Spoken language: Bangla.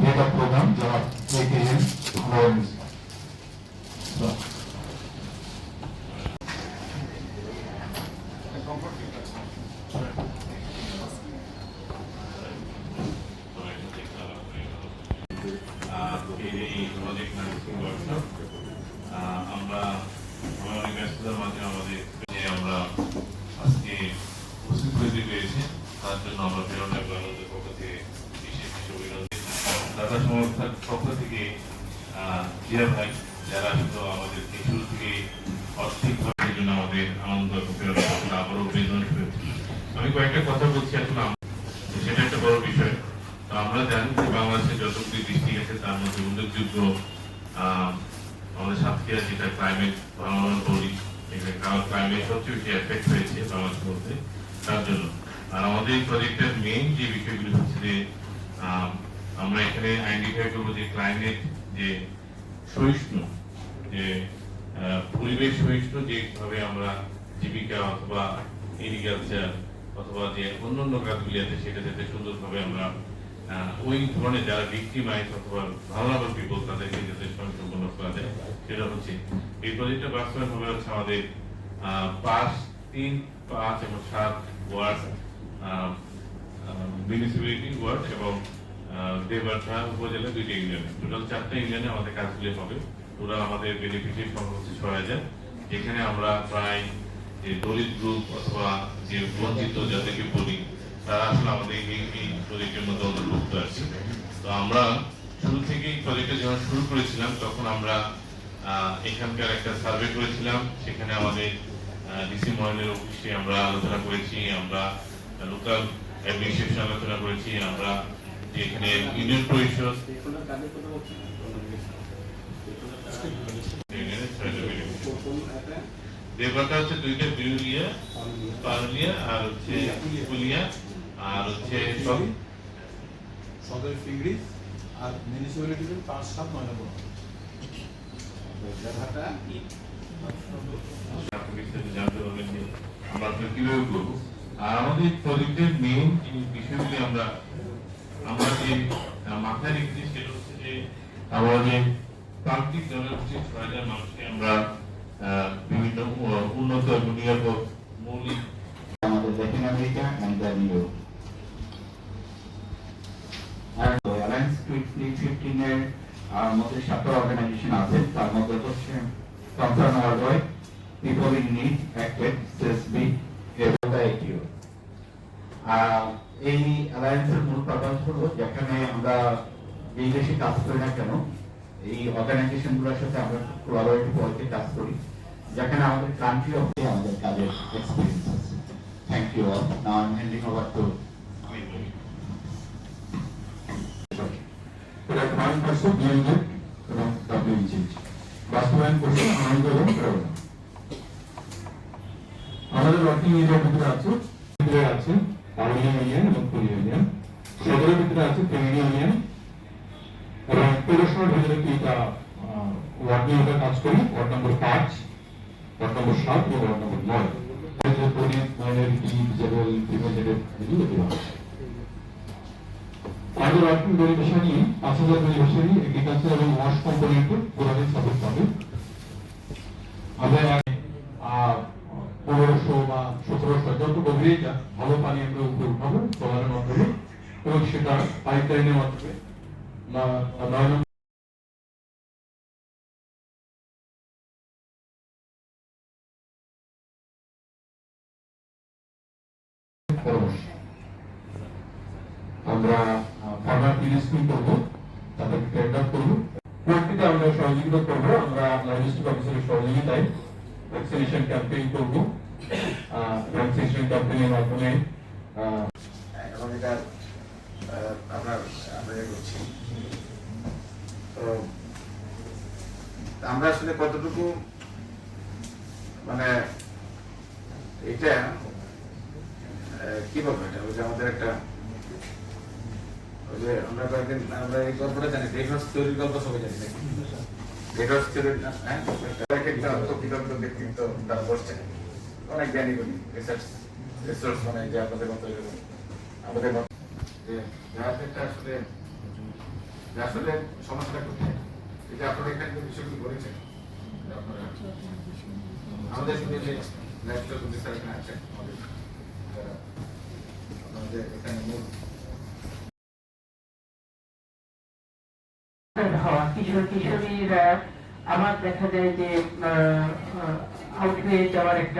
Head Program, Janaab AKM workshop আমরা অনেক ব্যস্ততার মাঝে আমাদের আমরা আজকে উপস্থিত হইতে পেরেছি তার জন্য আমরা প্রেরণা দাদা সংস্থার পক্ষ থেকে জিয়া যারা আসলে আমাদেরকে শুরু থেকে আর্থিকভাবে এই জন্য আমাদের আনন্দ আবারও অভিনন্দন আমি কয়েকটা কথা বলছি এখন সেটা একটা বড় বিষয়। তো আমরা জানি যে বাংলাদেশে যতগুলি ডিস্ট্রিক্ট আছে, তার মধ্যে উল্লেখযোগ্য আমাদের সাতক্ষীরা যেটা ক্লাইমেট আমরা বলি, এখানে ক্লাইমেট সবচেয়ে বেশি এফেক্ট হয়েছে বাংলাদেশের মধ্যে, তার জন্য। আর আমাদের এই প্রজেক্টের মেইন যে বিষয়গুলি হচ্ছে যে আমরা এখানে আইডেন্টিফাই করব যে ক্লাইমেট যে সহিষ্ণু, যে পরিবেশ সহিষ্ণু যেভাবে আমরা জীবিকা অথবা এগ্রিকালচার অথবা যে অন্যান্য কাজগুলি আছে সেটা যাতে সুন্দরভাবে আমরা ওই ধরনের যারা ভিক্টিমাইজ অথবা ভালোনাবল পিপল তাদেরকে যাতে সম্পূর্ণ করা যায়, সেটা হচ্ছে এই প্রজেক্টটা বাস্তবায়ন হবে হচ্ছে আমাদের পাঁচ, তিন, পাঁচ এবং সাত ওয়ার্ড মিউনিসিপ্যালিটি ওয়ার্ড এবং আহ, দেবারঠা উপজেলা দুইটা ইউনিয়নে। টোটাল চারটা ইউনিয়নে আমাদের কাজগুলি হবে। টোটাল আমাদের বেনিফিটের সংখ্যা ছয় হাজার। যেখানে আমরা প্রায় যে দলিত গ্রুপ অথবা যে বঞ্চিত যাদেরকে বলি তারা আসলে আমাদের এই প্রজেক্টের মধ্যে অন্তর্ভুক্ত আছে। তো আমরা শুরু থেকেই প্রজেক্টটা যখন শুরু করেছিলাম তখন আমরা এখানকার একটা সার্ভে করেছিলাম। সেখানে আমাদের ডিসি মহলের অফিসে আমরা আলোচনা করেছি আমরা লোকাল অ্যাডমিনিস্ট্রেশন আলোচনা করেছি আমরা যে এখানে ইউনিয়ন পরিষদ হচ্ছে দুইটা পারুলিয়া আর হচ্ছে পুলিয়া আর হচ্ছে সদর আর পাঁচ সাত যে আমরা কীভাবে করব। আর আমাদের প্রজেক্টের মেইন বিষয়গুলি আমরা আমরা যে মাথায় রেখেছি সেটা যে আমাদের প্রান্তিক জনগোষ্ঠী ছয় হাজার মানুষকে আমরা বিভিন্ন উন্নত এবং নিরাপদ মৌলিক আমাদের ল্যাটিন আমেরিকা then Europe. আর মধ্যে সাতটা অর্গানাইজেশন আছে তার মধ্যে হচ্ছে concern world people in need acted CSB এবং আইটিও এই অ্যালায়েন্সের মূল পারপাস হলো যেখানে আমরা এই দেশে কাজ করি না কেন, এই অর্গানাইজেশনগুলোর সাথে আমরা কোলাবোরেটিভ ওয়ার্কে কাজ করি, যেখানে আমাদের কান্ট্রি অফ আমাদের কাজের এক্সপিরিয়েন্স আছে। Thank you all now I am handing over to বাস্তবায়ন আমাদের ওয়ার্কিং এরিয়ার ভিতরে আছে আছে। পাউলিয়া ইউনিয়ন এবং পুলিয়া ইউনিয়ন সদরের ভিতরে আছে ফেমিনি ইউনিয়ন এবং পৌরসভার ভিতরে তিনটা ওয়ার্ড নিয়ে কাজ করি ওয়ার্ড নম্বর পাঁচ ওয়ার্ড নম্বর সাত এবং ওয়ার্ড নম্বর নয় আছে আমাদের ওয়ার্কিং হাজার গভীরে ভালো পানি আমরা উপরে উঠাবো সোলারের মাধ্যমে, এবং সেটা পাইপ লাইনের মাধ্যমে আমরা ফার্মার পিএসপি করব আমরা সহযোগিতা করব, আমরা লজিস্টিক অফিসারের সহযোগিতায় ভ্যাকসিনেশন ক্যাম্পেইন করব। ভ্যাকসিনেশন ক্যাম্পেইনের মাধ্যমে এটা আমরা আমরা করছি তো আমরা আসলে কতটুকু মানে এটা কি বলব এটা ওই যে আমাদের একটা ওই যে আমরা কয়েকদিন আমরা এই গল্পটা জানি হাউস থিওরির গল্প সবাই জানি নাকি হাউস থিওরির হ্যাঁ একটা কৃতজ্ঞ ব্যক্তিত্ব তারা বসছেন অনেক জ্ঞানী গুণী রিসার্চ রিসার্চ মানে যে আপনাদের মতো এরকম আমাদের মতো যে জাহাজটা আসলে আসলে সমস্যাটা কোথায়? যে আপনারা এখানে যে বিষয়গুলো বলেছেন আপনারা আমাদের সঙ্গে যে প্রতিষ্ঠান এখানে আছেন আমাদের আমাদের এখানে মূল হওয়া কিশোর কিশোরীরা আমার দেখা যায় যে আউট হয়ে যাওয়ার একটা